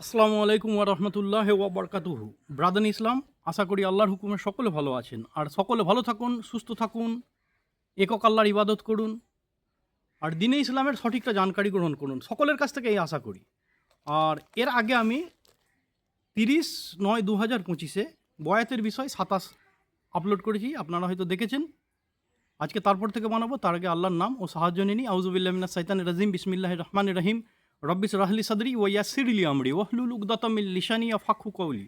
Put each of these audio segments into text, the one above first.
আসসালামু আলাইকুম ওয়া রহমতুল্লাহ ওয়া বরকাতুহু। ব্রাদান ইসলাম, আশা করি আল্লাহর হুকুমে সকলে ভালো আছেন। আর সকলে ভালো থাকুন, সুস্থ থাকুন, একক আল্লাহর ইবাদত করুন। আর দিনে ইসলামের সঠিকটা জানকারি গ্রহণ করুন। সকলের কাছ থেকে এই আশা করি। আর এর আগে আমি তিরিশ নয় দু হাজার পঁচিশে বয়াতের বিষয় সাতাশ আপলোড করেছি, আপনারা হয়তো দেখেছেন। আজকে তারপর থেকে বানাবো, তার আগে আল্লাহর নাম ও সাহায্য নিনি আউজুবিল্লামিনা সাইতান রাজিম বিসমিল্লাহ রহমান রহিম। রব্বিস রাহলি সাদরি ও ইয়াসিরলি আমরি ওহলুল উকদাতামিল লিশানি ফাখু কৌলি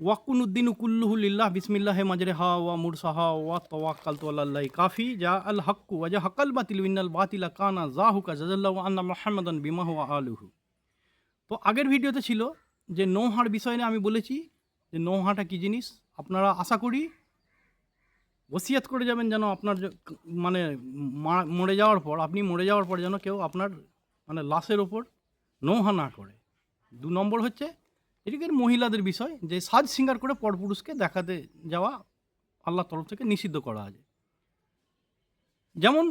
ওয়াকুনুদ্দিন কুল্লুহুলিল্লাহ বিসমিল্লাহ মাজরে হা ওয়া মুরসাহা ওয়া তওয়াক্কাল তু আল্লাহ কাফি যা আল হাক্কু ওয়া যা হাকাল বাতিল উইনাল বাতিলা কানা জাহুকা জাজাল্লাহ আন্না মুহাম্মাদান বিমাহ ওয়া আলুহু তো আগের ভিডিওতে ছিল যে নৌহার বিষয় নিয়ে আমি বলেছি যে নৌহাটা কী জিনিস? আপনারা আশা করি ওসিয়াত করে যাবেন যেন আপনার মানে মরে যাওয়ার পর, আপনি মরে যাওয়ার পর যেন কেউ আপনার মানে লাশের ওপর নৌহা না করে। দু নম্বর হচ্ছে, এদিকের মহিলাদের বিষয়, যে সাজ সিঙ্গার করে পরপুরুষকে দেখাতে যাওয়া আল্লাহ তরফ থেকে নিষিদ্ধ করা আছে। যেমন,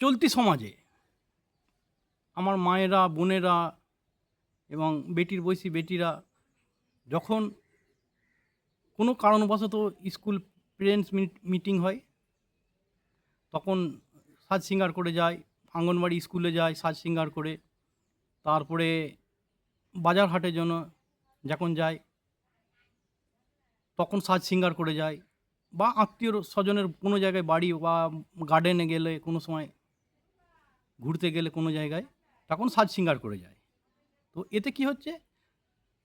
চলতি সমাজে আমার মায়েরা, বোনেরা এবং বেটির বয়সী বেটিরা যখন কোনো কারণবশত স্কুল পেরেন্টস মিটিং হয়, তখন সাজ সিঙ্গার করে যায় আঙ্গনবাড়ি স্কুলে যায় সাজ সিঙ্গার করে। তারপরে বাজার হাটের জন্য যখন যায়, তখন সাজ সিঙ্গার করে যায়। বা আত্মীয় স্বজনের কোনো জায়গায় বাড়ি বা গার্ডেনে গেলে কোনো সময় ঘুরতে গেলে কোনো জায়গায়, তখন সাজ সিঙ্গার করে যায়। তো এতে কি হচ্ছে?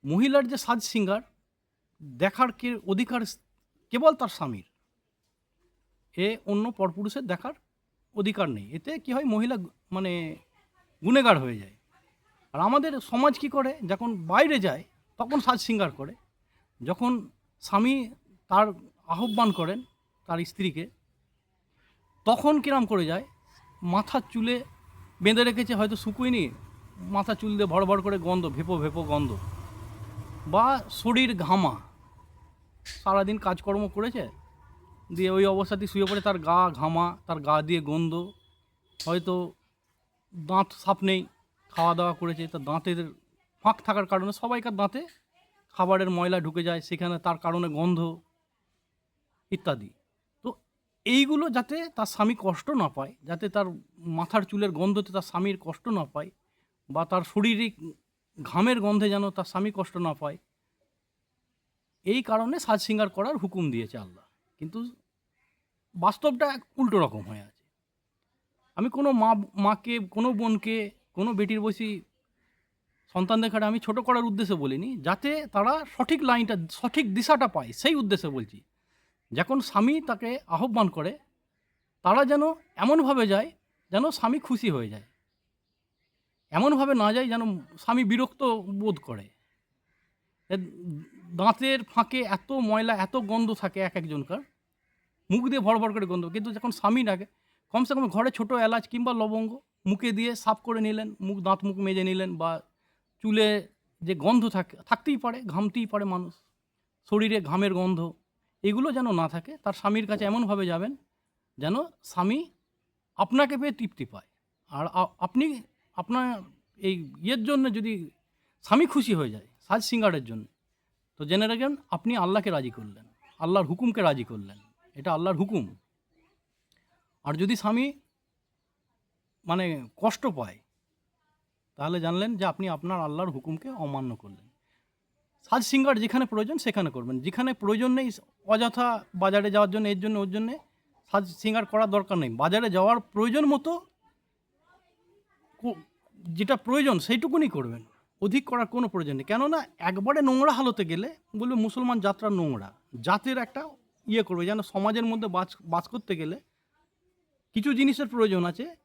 মহিলার যে সাজ সিঙ্গার, দেখার কে অধিকার কেবল তার স্বামীর। এ অন্য পরপুরুষের দেখার অধিকার নেই। এতে কি হয়, মহিলা মানে গুনেগার হয়ে যায়। আর আমাদের সমাজ কি করে, যখন বাইরে যায়, তখন সাজ সিঙ্গার করে। যখন স্বামী তার আহ্বান করেন তার স্ত্রীকে, তখন কিরাম করে যায় মাথার চুলে বেঁধে রেখেছে হয়তো শুকুয়নি মাথা চুল দিয়ে ভর ভর করে গন্ধ, ভেপো ভেপো গন্ধ। বা শরীর ঘামা, সারাদিন কাজকর্ম করেছে দিয়ে ওই অবস্থাতেই শুয়ে পড়ে, তার গা ঘামা, তার গা দিয়ে গন্ধ। হয়তো দাঁত সাপ নেই, খাওয়া দাওয়া করেছে তার দাঁতের ফাঁক থাকার কারণে সবাইকার দাঁতে খাবারের ময়লা ঢুকে যায়, সেখানে তার কারণে গন্ধ ইত্যাদি। তো এইগুলো যাতে তার স্বামী কষ্ট না পায়, যাতে তার মাথার চুলের গন্ধতে তার স্বামীর কষ্ট না পায়, বা তার শারীরিক ঘামের গন্ধে যেন তার স্বামী কষ্ট না পায়, এই কারণে সাজ সিঙ্গার করার হুকুম দিয়েছে আল্লাহ। কিন্তু বাস্তবটা উল্টো রকম হয়ে আছে। আমি কোনো মা, মাকে, কোনো বোনকে, কোনো বেটির বয়সী সন্তান দেখাটা আমি ছোট করার উদ্দেশ্যে বলিনি, যাতে তারা সঠিক লাইনটা, সঠিক দিশাটা পায়, সেই উদ্দেশ্যে বলছি। যখন স্বামী তাকে আহ্বান করে, তারা যেন এমনভাবে যায়, যেন স্বামী খুশি হয়ে যায়। এমনভাবে না যায় যেন স্বামী বিরক্ত বোধ করে। দাঁতের ফাঁকে এত ময়লা, এত গন্ধ থাকে এক একজনকার। মুখ দিয়ে ভর ভর করে গন্ধ, কিন্তু যখন স্বামী ডাকে, কমসে কম ঘরে ছোট এলাচ কিংবা লবঙ্গ, মুখে দিয়ে সাফ করে নিলেন, মুখ, দাঁত মুখ মেজে নিলেন বা চুলে যে গন্ধ থাকে, থাকতেই পারে, ঘামতেই পারে মানুষ। শরীরে ঘামের গন্ধ, এগুলো যেন না থাকে, তার স্বামীর কাছে এমনভাবে যাবেন যেন স্বামী আপনাকে পেয়ে তৃপ্তি পায়। আর আপনি, আপনার এই ইয়ের জন্য যদি স্বামী খুশি হয়ে যায় সাজ সিঙ্গারের জন্য। তো জেনে রাখেন আপনি আল্লাহকে রাজি করলেন, আল্লাহর হুকুমকে রাজি করলেন, এটা আল্লাহর হুকুম। আর যদি স্বামী মানে কষ্ট পায়, তাহলে জানলেন যে আপনি আপনার আল্লাহর হুকুমকে অমান্য করলেন। সাজ সিঙ্গার যেখানে প্রয়োজন সেখানে করবেন, যেখানে প্রয়োজন নেই অযথা বাজারে যাওয়ার জন্য, এর জন্য, ওর জন্যে সাজ সিঙ্গার করার দরকার নেই। বাজারে যাওয়ার প্রয়োজন মতো যেটা প্রয়োজন সেইটুকুনি করবেন। অধিক করার কোনো প্রয়োজন নেই। কেননা একবারে নোংরা হালতে গেলে বলবে মুসলমান যাত্রা নোংরা। জাতের একটা ইয়ে করবে, যেন সমাজের মধ্যে বাস বাস করতে গেলে কিছু জিনিসের প্রয়োজন আছে,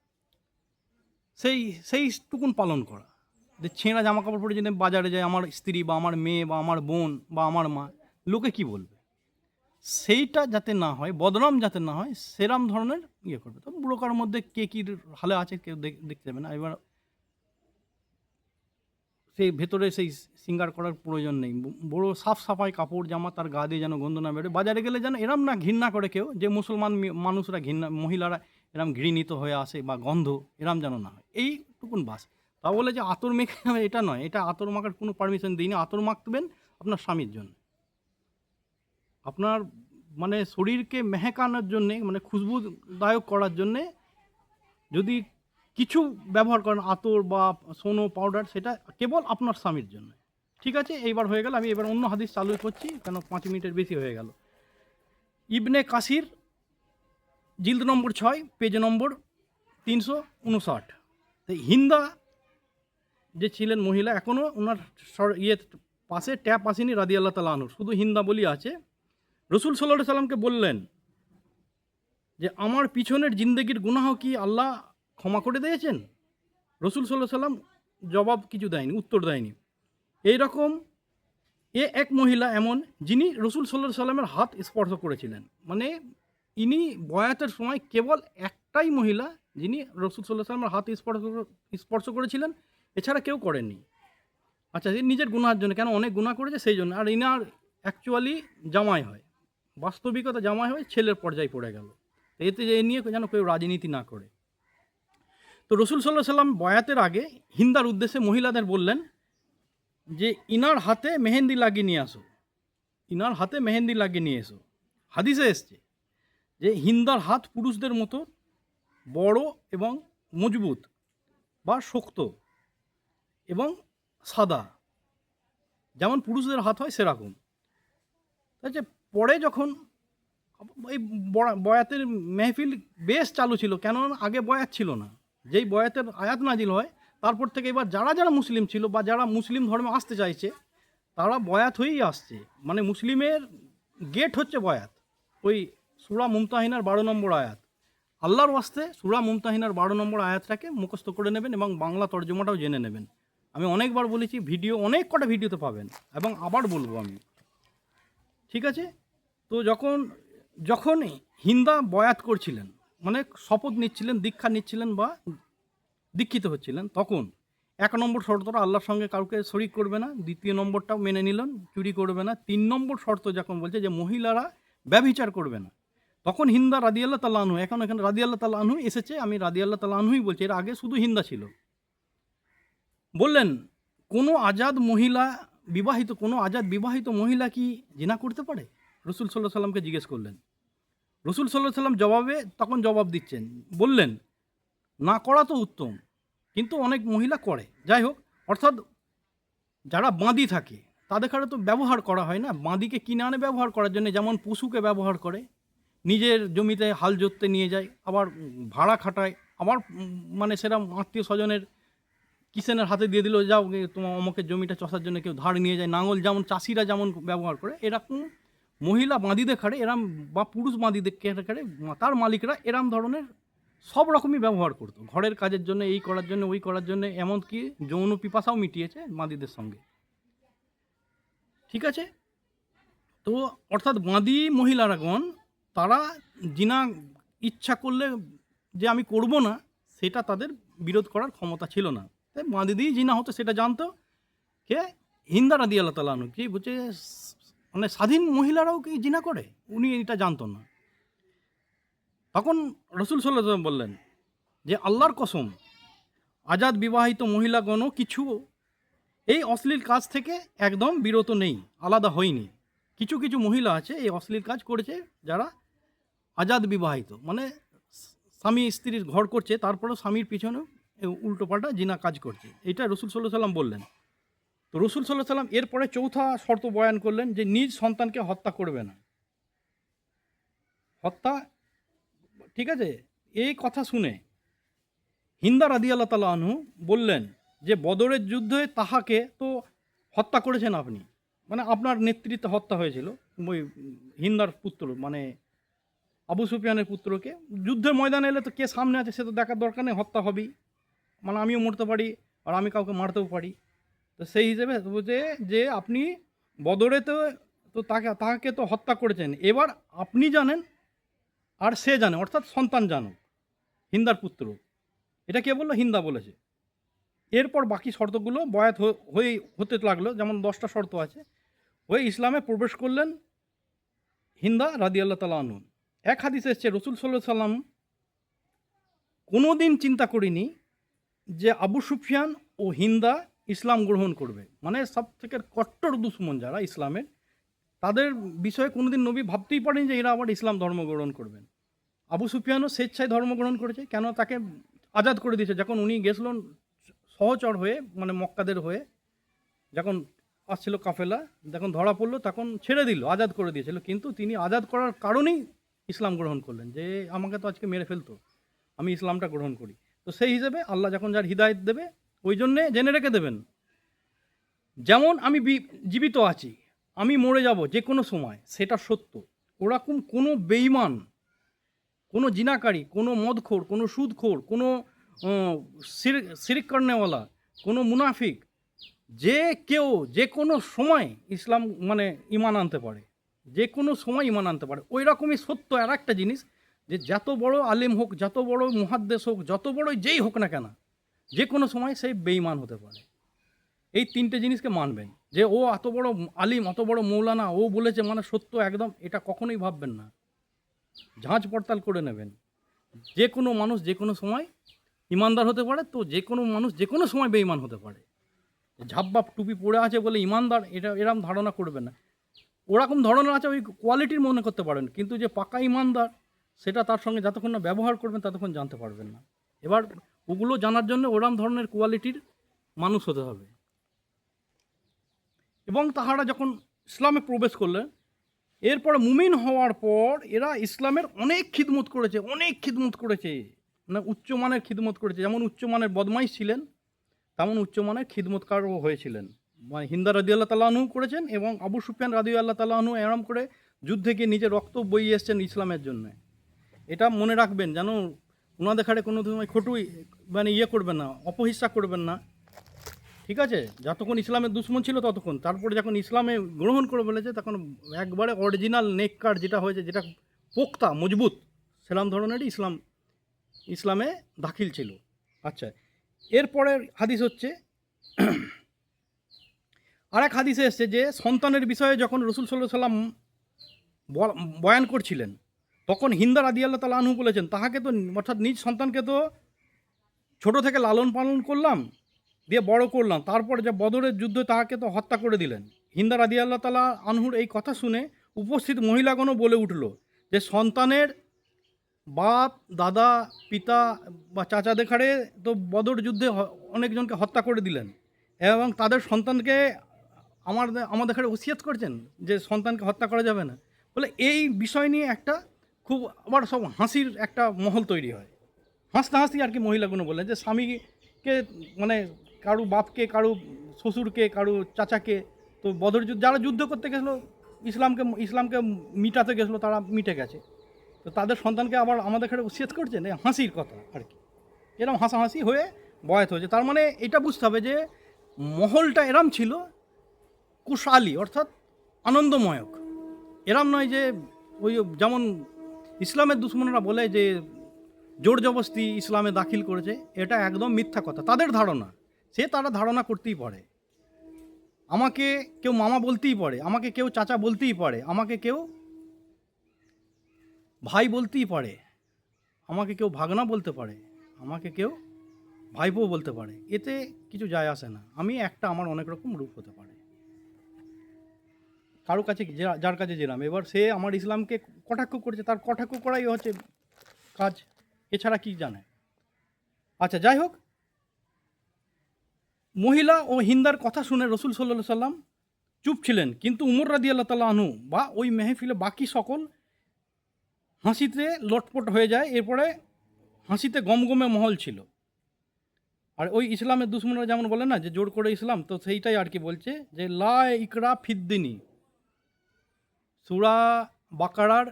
সেই সেইটুকুন পালন করা। যে ছেঁড়া জামা কাপড় পরে যদি বাজারে যায়, আমার স্ত্রী বা আমার মেয়ে বা আমার বোন বা আমার মা, লোকে কি বলবে? সেইটা যাতে না হয়, বদনাম যাতে না হয়, সেরাম ধরনের ইয়ে করবে। তো বুড়োকার মধ্যে কে কী হালে আছে, কেউ দেখ- দেখতে যাবে না। এবার সেই ভেতরে সেই সিঙ্গার করার প্রয়োজন নেই। বড় সাফ সাফাই কাপড়, জামা তার গা দিয়ে যেন গন্ধ না বেরোয়। বাজারে গেলে যেন এরম না ঘৃণা করে কেউ যে মুসলমান মানুষরা ঘৃণা, মহিলারা এরম ঘৃণিত হয়ে আসে বা গন্ধ এরম যেন না হয়। এইটুকুন বাস। তা বলে যে আতর মেখে এটা নয়, এটা আতর মাখার কোনো পারমিশন দিইনি। আতর মাখবেন আপনার স্বামীর জন্য। আপনার মানে শরীরকে মেহেকানোর জন্যে মানে খুশবুদায়ক করার জন্যে যদি কিছু ব্যবহার করেন, আতর বা সোনো পাউডার সেটা কেবল আপনার স্বামীর জন্য। ঠিক আছে? এইবার হয়ে গেল, আমি এবার অন্য হাদিস চালু করছি, কেন পাঁচ মিনিটের বেশি হয়ে গেল। ইবনে কাসির, জিল্দ নম্বর ছয়, পেজ নম্বর তিনশো উনষাট। হিন্দা যে ছিলেন মহিলা এখনও ওনার ইয়ে পাশে, ট্যাপ আসেনি রাদি আল্লাহ তালা আনুর শুধু হিন্দা বলি আছে। রসুল সাল্লাহ সাল্লামকে বললেন যে, আমার পিছনের জিন্দগির গুনাহ কি আল্লাহ ক্ষমা করে দিয়েছেন? রসুল সাল্লাহ সাল্লাম জবাব কিছু দেয়নি, উত্তর দেয়নি। এই রকম এ এক মহিলা এমন যিনি রসুল সাল্লাহ সাল্লামের হাত স্পর্শ করেছিলেন। মানে ইনি বয়াতের সময় কেবল একটাই মহিলা যিনি রসুল সাল্লাহ সাল্লামের হাত স্পর্শ স্পর্শ করেছিলেন, এছাড়া কেউ করেননি। আচ্ছা নিজের গুনার জন্য, কেন অনেক গুণা করেছে সেই জন্য। আর ইনার অ্যাকচুয়ালি জামাই হয়, বাস্তবিকতা জামাই হয় ছেলের পর্যায়ে পড়ে গেল। এতে যে নিয়ে যেন কেউ রাজনীতি না করে। তো রসুল সাল্লাহ সাল্লাম বয়াতের আগে হিন্দার উদ্দেশ্যে মহিলাদের বললেন যে, ইনার হাতে মেহেন্দি লাগিয়ে নিয়ে আসো। ইনার হাতে মেহেন্দি লাগিয়ে নিয়ে এসো। হাদিসে এসছে যে, হিন্দার হাত পুরুষদের মতো বড় এবং মজবুত বা শক্ত এবং সাদা। যেমন পুরুষদের হাত হয় সেরকম। আচ্ছা পরে যখন এই বয়া- বয়াতের মেহফিল বেশ চালু ছিল কেন আগে বয়াত ছিল না। যেই বয়াতের আয়াত নাজিল হয়, তারপর থেকে এবার যারা যারা মুসলিম ছিল বা যারা মুসলিম ধর্মে আসতে চাইছে, তারা বয়াত হয়েই আসছে। মানে মুসলিমের গেট হচ্ছে বয়াত। ওই সুরা মুমতাহিনার বারো নম্বর আয়াত। আল্লাহর ওয়াস্তে সুরা মুমতাহিনার বারো নম্বর আয়াতটাকে মুখস্থ করে নেবেন এবং বাংলা তর্জমাটাও জেনে নেবেন। আমি অনেকবার বলেছি, ভিডিও অনেক কটা ভিডিওতে পাবেন এবং আবার বলব আমি। ঠিক আছে? তো যখন যখন হিন্দা বয়াত করছিলেন মানে শপথ নিচ্ছিলেন, দীক্ষা নিচ্ছিলেন বা দীক্ষিত হচ্ছিলেন, তখন এক নম্বর শর্তটা আল্লাহর সঙ্গে কাউকে শরিক করবে না, দ্বিতীয় নম্বরটাও মেনে নিলেন, চুরি করবে না, তিন নম্বর শর্ত যখন বলছে যে মহিলারা ব্যভিচার করবে না, তখন হিন্দা রাদি আল্লাহ তাল্লাহ আনহু, এখন এখানে রাদিয়াল্লাহ তাল্লাহ আনহু এসেছে, আমি রাদিয়াল্লাহ তাল্লাহ আনহুই বলছি, এর আগে শুধু হিন্দা ছিল। বললেন, কোনো আজাদ মহিলা বিবাহিত, কোনো আজাদ বিবাহিত মহিলা কি জিনা করতে পারে? রসুল সাল্লাহ সাল্লামকে জিজ্ঞেস করলেন। রসুল সাল্লাহ সাল্লাম জবাবে তখন জবাব দিচ্ছেন, বললেন, না করা তো উত্তম, কিন্তু অনেক মহিলা করে। যাই হোক, অর্থাৎ যারা বাঁদি থাকে, তাদের কাছে তো ব্যবহার করা হয় না। বাঁদিকে কিনে আনে ব্যবহার করার জন্য, যেমন পশুকে ব্যবহার করে, নিজের জমিতে হাল জোততে নিয়ে যায়, আবার ভাড়া খাটায়, আবার মানে সেরকম আত্মীয় স্বজনের কিষেনের হাতে দিয়ে দিল, যাও তোমার অমকের জমিটা চষার জন্য কেউ ধার নিয়ে যায়। নাঙল যেমন, চাষিরা যেমন ব্যবহার করে, এরকম মহিলা বাঁদিদের খাড়ে, এরম বা পুরুষ বাঁদিদের খাড়ে, তার মালিকরা এরম ধরনের সব রকমই ব্যবহার করতো। ঘরের কাজের জন্য, এই করার জন্য, ওই করার জন্য, এমনকি যৌন পিপাসাও মিটিয়েছে বাঁদিদের সঙ্গে। ঠিক আছে? তো অর্থাৎ বাঁদি মহিলারাগণ, তারা জিনা ইচ্ছা করলে যে আমি করব না, সেটা তাদের বিরোধ করার ক্ষমতা ছিল না। তাই বাঁদি দিয়েই জিনা হতো, সেটা জানতো। কে? হিন্দা রাদি আল্লাহ তালানু কি? বলছে মানে স্বাধীন মহিলারাও কি জিনা করে? উনি এটা জানতো না। তখন রসুল সাল্লাহ বললেন যে, আল্লাহর কসম, আজাদ বিবাহিত মহিলা মহিলাগণও কিছু এই অশ্লীল কাজ থেকে একদম বিরত নেই, আলাদা হয়নি। কিছু কিছু মহিলা আছে, এই অশ্লীল কাজ করেছে যারা আজাদ বিবাহিত। মানে স্বামী স্ত্রীর ঘর করছে, তারপরেও স্বামীর পিছনে উল্টোপাল্টা জিনা কাজ করছে। এটা রসুল সাল্লাহ সাল্লাম বললেন। তো রসুল সাল্লাহ সাল্লাম এরপরে চৌথা শর্ত বয়ান করলেন যে নিজ সন্তানকে হত্যা করবে না। হত্যা, ঠিক আছে? এই কথা শুনে হিন্দা রাদি আল্লাহ তালা আনহু বললেন যে বদরের যুদ্ধে তাহাকে তো হত্যা করেছেন আপনি। মানে আপনার নেতৃত্বে হত্যা হয়েছিল ওই হিন্দার পুত্র মানে আবু সুফিয়ানের পুত্রকে। যুদ্ধের ময়দানে এলে তো কে সামনে আছে সে তো দেখার দরকার নেই, হত্যা হবেই। মানে আমিও মরতে পারি আর আমি কাউকে মারতেও পারি। তো সেই হিসেবে বলছে যে আপনি বদরে তো তো তাকে তাকে তো হত্যা করেছেন। এবার আপনি জানেন আর সে জানে, অর্থাৎ সন্তান জানো হিন্দার পুত্র। এটা কে বলল? হিন্দা বলেছে। এরপর বাকি শর্তগুলো বয়াত হয়ে হতে লাগল। যেমন দশটা শর্ত আছে। ওই ইসলামে প্রবেশ করলেন হিন্দা রাদি আল্লাহ তালা আনুন এক হাদিস এসছে, রসুল সাল্লাহ সাল্লাম কোনো দিন চিন্তা করিনি যে আবু সুফিয়ান ও হিন্দা ইসলাম গ্রহণ করবে। মানে সব থেকে কট্টর দুশ্মন যারা ইসলামের, তাদের বিষয়ে কোনোদিন নবী ভাবতেই পারেন যে এরা আবার ইসলাম ধর্ম গ্রহণ করবেন। আবু সুফিয়ানও স্বেচ্ছায় ধর্ম গ্রহণ করেছে, কেন তাকে আজাদ করে দিয়েছে? যখন উনি গেছিলেন সহচর হয়ে মানে মক্কাদের হয়ে, যখন আসছিল কাফেলা, যখন ধরা পড়ল, তখন ছেড়ে দিল, আজাদ করে দিয়েছিল। কিন্তু তিনি আজাদ করার কারণেই ইসলাম গ্রহণ করলেন যে, আমাকে তো আজকে মেরে ফেলতো, আমি ইসলামটা গ্রহণ করি। তো সেই হিসেবে আল্লাহ যখন যার হৃদায়ত দেবে ওই জন্যে জেনে রেখে দেবেন। যেমন আমি জীবিত আছি, আমি মরে যাব যে কোনো সময়, সেটা সত্য। ওরকম কোনো বেইমান কোনো জিনাকারী, কোনো মদখোর, কোনো সুদখোর, কোনো সিরিক কর্নেওয়ালা, কোনো মুনাফিক, যে কেউ যে কোনো সময় ইসলাম মানে ইমান আনতে পারে যে কোনো সময় ইমান আনতে পারে। ওই রকমই সত্য আর একটা জিনিস যে, যত বড় আলিম হোক, যত বড় মুহাদ্দেশ হোক, যত বড় যেই হোক না কেন যে কোনো সময় সেই বেইমান হতে পারে। এই তিনটে জিনিসকে মানবেন। যে ও এত বড় আলিম, অত বড় মৌলানা, ও বলেছে মানে সত্য একদম, এটা কখনোই ভাববেন না। ঝাঁঝ পড়তাল করে নেবেন। যে কোনো মানুষ যে কোনো সময় ইমানদার হতে পারে তো যে কোনো মানুষ যে কোনো সময় বেইমান হতে পারে। ঝাপবাপ টুপি পরে আছে বলে ইমানদার, এটা এরকম ধারণা করবেন না। ওরকম ধরনের আছে ওই কোয়ালিটির মনে করতে পারেন, কিন্তু যে পাকা ইমানদার, সেটা তার সঙ্গে যতক্ষণ না ব্যবহার করবেন, ততক্ষণ জানতে পারবেন না। এবার ওগুলো জানার জন্য ওরম ধরনের কোয়ালিটির মানুষ হতে হবে। এবং তাহারা যখন ইসলামে প্রবেশ করলেন, এরপরে মুমিন হওয়ার পর এরা ইসলামের অনেক খিদমত করেছে, অনেক খিদমত করেছে। মানে উচ্চমানের খিদমত করেছে। যেমন উচ্চমানের বদমাইশ ছিলেন, তেমন উচ্চমানের খিদমতকারও হয়েছিলেন। মানে হিন্দা রাদি আল্লাহ তালাহনু করেছেন এবং আবু সুফিয়ান রাদি আল্লাহ তালাহনু এরম করে যুদ্ধে গিয়ে নিজের রক্ত বইয়ে এসছেন ইসলামের জন্য। এটা মনে রাখবেন যেন ওনাদের খাড়ে কোনো সময় খটুই মানে ইয়ে করবেন না অপহিস্যা করবেন না। ঠিক আছে? যতক্ষণ ইসলামের দুশ্মন ছিল ততক্ষণ। তারপরে যখন ইসলামে গ্রহণ করে বলেছে, তখন একবারে অরিজিনাল নেক কার্ড যেটা হয়েছে, যেটা পোক্তা, মজবুত সেরকম ধরনেরই ইসলাম, ইসলামে দাখিল ছিল। আচ্ছা এরপরের হাদিস হচ্ছে আর এক হাদিসে এসছে যে, সন্তানের বিষয়ে যখন রসুল সাল্লাহ সাল্লাম বয়ান করছিলেন তখন হিন্দা রাদি আল্লাহ তালা আনহু বলেছেন, তাহাকে তো অর্থাৎ নিজ সন্তানকে তো ছোট থেকে লালন পালন করলাম, দিয়ে বড় করলাম, তারপর যে বদরের যুদ্ধে তাহাকে তো হত্যা করে দিলেন। হিন্দা রাদি আল্লাহ তালা আনহুর এই কথা শুনে উপস্থিত মহিলাগণও বলে উঠল যে সন্তানের বাপ, দাদা, পিতা বা চাচা দেখারে তো বদর যুদ্ধে অনেকজনকে হত্যা করে দিলেন এবং তাদের সন্তানকে আমার আমাদের ওসিয়াত করছেন যে সন্তানকে হত্যা করা যাবে না। বলে এই বিষয় নিয়ে একটা খুব আবার সব হাসির একটা মহল তৈরি হয়। হাসতে হাসতে আর কি মহিলাগুলো বললেন যে, স্বামীকে মানে কারু বাপকে, কারু শ্বশুরকে, কারু চাচাকে, তো বদর যুদ্ধ যারা যুদ্ধ করতে গেছিল, ইসলামকে ইসলামকে মিটাতে গেছিল, তারা মিটে গেছে। তো তাদের সন্তানকে আবার আমাদের এখানে উচ্ছেদ এই হাসির কথা আর কি। এরম হাসাহাসি হয়ে বয়াত হয়েছে। তার মানে এটা বুঝতে হবে যে, মহলটা এরম ছিল, কুশালী, অর্থাৎ আনন্দময়ক। এরম নয় যে, ওই যেমন ইসলামের দুশ্মনরা বলে যে, জোর জবস্তি ইসলামে দাখিল করেছে, এটা একদম মিথ্যা কথা। তাদের ধারণা, সে তারা ধারণা করতেই পারে। আমাকে কেউ মামা বলতেই পারে, আমাকে কেউ চাচা বলতেই পারে, আমাকে কেউ ভাই বলতেই পারে, আমাকে কেউ ভাগনা বলতে পারে, আমাকে কেউ ভাইপো বলতে পারে, এতে কিছু যায় আসে না। আমি একটা আমার অনেক রকম রূপ হতে পারে। কারও কাছে যার কাছে যেরাম এবার সে আমার ইসলামকে কটাক্ষ করেছে, তার কটাক্ষ করাই হচ্ছে কাজ। এছাড়া কি জানে? আচ্ছা যাই হোক। মহিলা ও হিন্দার কথা শুনে রসুল সাল্লা সাল্লাম চুপ ছিলেন। কিন্তু উমর রাদি আল্লাহ তাল্লাহ আনহু বা ওই মেহফিলে বাকি সকল হাসিতে লটপট হয়ে যায়। এরপরে হাসিতে গমগমে মহল ছিল। আর ওই ইসলামের দুশ্মনরা যেমন বলে না যে, জোর করে ইসলাম তো সেইটাই আর কি বলছে যে, লা ইকরা ফিদ্দিনী সুরা বাকারার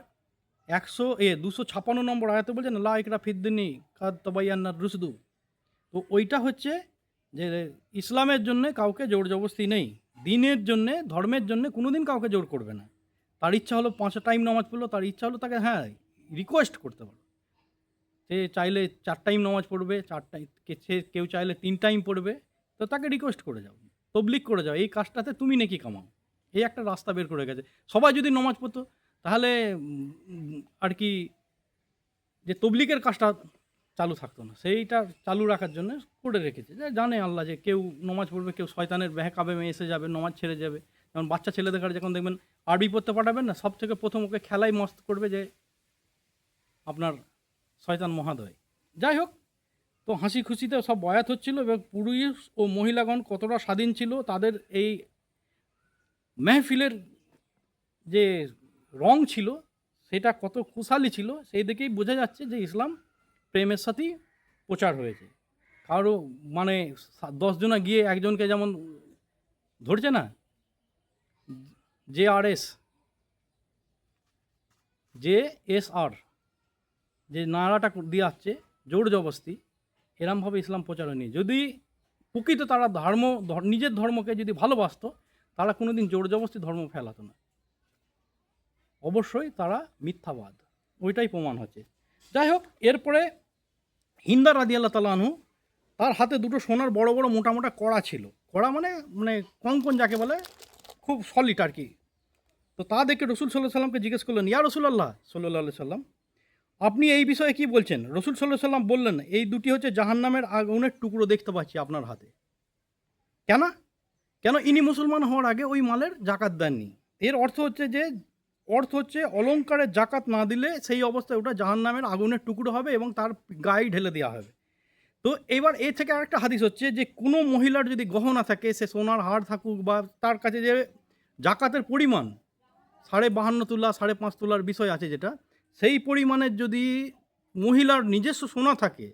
একশো, এ, দুশো ছাপান্ন নম্বর আয়াতে বলছে না, লা ইকরা ফিদ্দিনী কাদ তবাইয়ান্না রুসদু। তো ওইটা হচ্ছে যে ইসলামের জন্যে কাউকে জোর জবস্তি নেই, দিনের জন্যে, ধর্মের জন্যে কোনো দিন কাউকে জোর করবে না। তার ইচ্ছা হলো পাঁচটা টাইম নামাজ পড়ল, তার ইচ্ছা হলো তাকে হ্যাঁ রিকোয়েস্ট করতে পারো। সে চাইলে চার টাইম নামাজ পড়বে, চার টাইম সে, কেউ চাইলে তিন টাইম পড়বে, তো তাকে রিকোয়েস্ট করে যাও তবলিক করে যাও, এই কাজটাতে তুমি নাকি কামাও। এই একটা রাস্তা বের করে গেছে। সবাই যদি নামাজ পড়তো, তাহলে আর কি যে তবলিকের কাজটা চালু থাকতো না। সেইটা চালু রাখার জন্য করে রেখেছে। যে জানে আল্লাহ যে কেউ নমাজ পড়বে, কেউ শয়তানের ব্যাহকাবে এসে যাবে, নমাজ ছেড়ে যাবে। যেমন বাচ্চা ছেলেদের যখন দেখবেন আরবি পড়তে পাঠাবেন না সব থেকে প্রথম ওকে খেলাই মস্ত করবে যে আপনার শয়তান মহাদয়। যাই হোক, তো হাসি খুশিতে সব বয়াত হচ্ছিল এবং পুরুষ ও মহিলাগণ কতটা স্বাধীন ছিল, তাদের এই মেহফিলের যে রং ছিল, সেটা কত কুশালি ছিল, সেই দিকেই বোঝা যাচ্ছে যে ইসলাম প্রেমের সাথেই প্রচার হয়েছে। কারও মানে দশজনা গিয়ে একজনকে যেমন ধরছে না, J R S, J S R, যে নাড়াটা দিয়ে আসছে, জোর জবস্তি এরমভাবে ইসলাম প্রচার হয়নি। যদি প্রকৃত তারা ধর্ম নিজের ধর্মকে যদি ভালোবাসতো তারা কোনোদিন জোর জবস্তি ধর্ম ফেলাতো না। অবশ্যই তারা মিথ্যাবাদ, ওইটাই প্রমাণ হচ্ছে। যাই হোক, এরপরে হিন্দা রাদি আল্লাহ তালাহু তার হাতে দুটো সোনার বড় বড় মোটা মোটা কড়া ছিল। কড়া মানে মানে কঙ্কন যাকে বলে, খুব সলিড আর কি। তো তা দেখে রসুল সাল্লাহ সাল্লামকে জিজ্ঞেস করলেন, ইয়া রসুল আল্লাহ সাল্লাহ সাল্লাম, আপনি এই বিষয়ে কি বলছেন? রসুল সাল্লাহ সাল্লাম বললেন, এই দুটি হচ্ছে জাহান্নামের আগুনের টুকরো দেখতে পাচ্ছি আপনার হাতে। কেন? কেন ইনি মুসলমান হওয়ার আগে ওই মালের জাকাত দেননি? এর অর্থ হচ্ছে যে, অর্থ হচ্ছে অলংকারের জাকাত না দিলে সেই অবস্থায় ওটা জাহান্নামের আগুনের টুকরো হবে এবং তার গায়ে ঢেলে দেওয়া হবে। তো এবার এ থেকে আরেকটা হাদিস হচ্ছে যে, কোনো মহিলার যদি গহনা থাকে, সে সোনার হার থাকুক বা তার কাছে যে জাকাতের পরিমাণ, সাড়ে বাহান্ন তোলা, সাড়ে পাঁচ তোলার বিষয় আছে যেটা, সেই পরিমাণের যদি মহিলার নিজস্ব সোনা থাকে,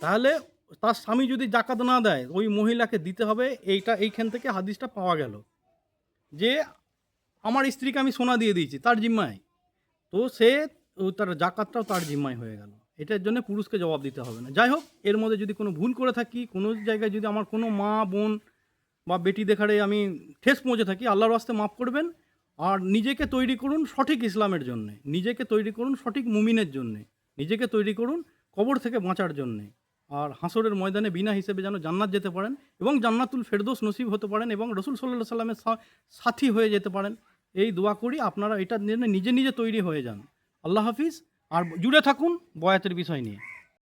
তাহলে তার স্বামী যদি জাকাত না দেয়, ওই মহিলাকে দিতে হবে, এইটা, এইখান থেকে হাদিসটা পাওয়া গেল। যে আমার স্ত্রীকে আমি সোনা দিয়ে দিয়েছি, তার জিম্মায়। তো সে তার জাকাতটাও তার জিম্মায় হয়ে গেল। এটার জন্য পুরুষকে জবাব দিতে হবে না। যাই হোক, এর মধ্যে যদি কোনো ভুল করে থাকি, কোনো জায়গায় যদি আমার কোনো মা, বোন বা বেটি দেখারে আমি ঠেস পৌঁছে থাকি, আল্লাহর রাস্তে মাফ করবেন। আর নিজেকে তৈরি করুন সঠিক ইসলামের জন্যে। নিজেকে তৈরি করুন সঠিক মুমিনের জন্যে। নিজেকে তৈরি করুন কবর থেকে বাঁচার জন্যে। আর হাসরের ময়দানে বিনা হিসেবে যেন জান্নাত যেতে পারেন এবং জান্নাতুল ফেরদোস নসিব হতে পারেন এবং রসুল সাল্লাহ সাল্লামের সাথী হয়ে যেতে পারেন। এই দোয়া করি আপনারা এটা নিজে নিজে তৈরি হয়ে যান। আল্লাহ হাফিজ। আর জুড়ে থাকুন বয়াতের বিষয় নিয়ে।